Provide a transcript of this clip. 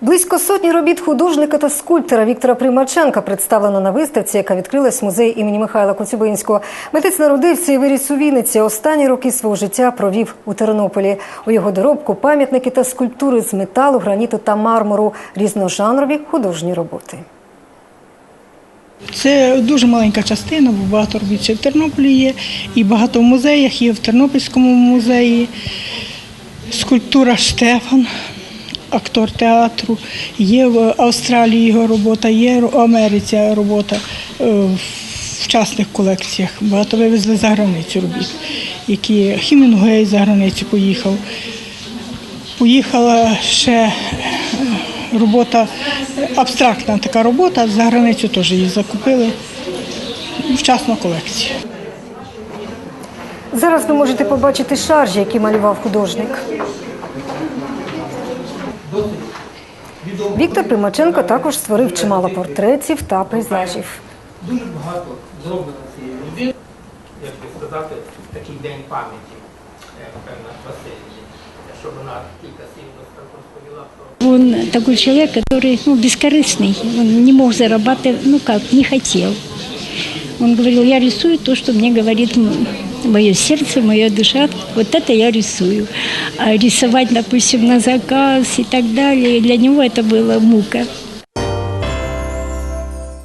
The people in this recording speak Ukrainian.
Близько сотні робіт художника та скульптора Віктора Примаченка представлено на виставці, яка відкрилась в музеї імені Михайла Коцюбинського. Митець народився і виріс у Вінниці. Останні роки свого життя провів у Тернополі. У його доробку пам'ятники та скульптури з металу, граніту та мармуру, різножанрові художні роботи. Це дуже маленька частина, бо багато робіт ще в Тернополі є, і багато в музеях є в Тернопільському музеї. Скульптура Штефан, актор театру, є в Австралії його робота, є в Америці робота е, в частних колекціях. Багато вивезли за границю робіт, які Хімінгуей за границю поїхав. Поїхала ще е, робота, абстрактна така робота, за границю теж її закупили в частну колекцію. Зараз ви можете побачити шаржі, які малював художник. Віктор Примаченко також створив чимало портретів та пейзажів. дуже багато зроблено цієї людини, як би сказати, такий день пам'яті, е, певна Васильівні, щоб вона кілька слів розповіла про. Он такой человек, который ну, бескорыстный, он не мог зарабатывать, ну как, не хотел. Он говорил, я рисую то, что мне говорит м- мое сердце, моя душа, вот это я рисую. А рисовать, допустим, на заказ и так далее, для него это была мука.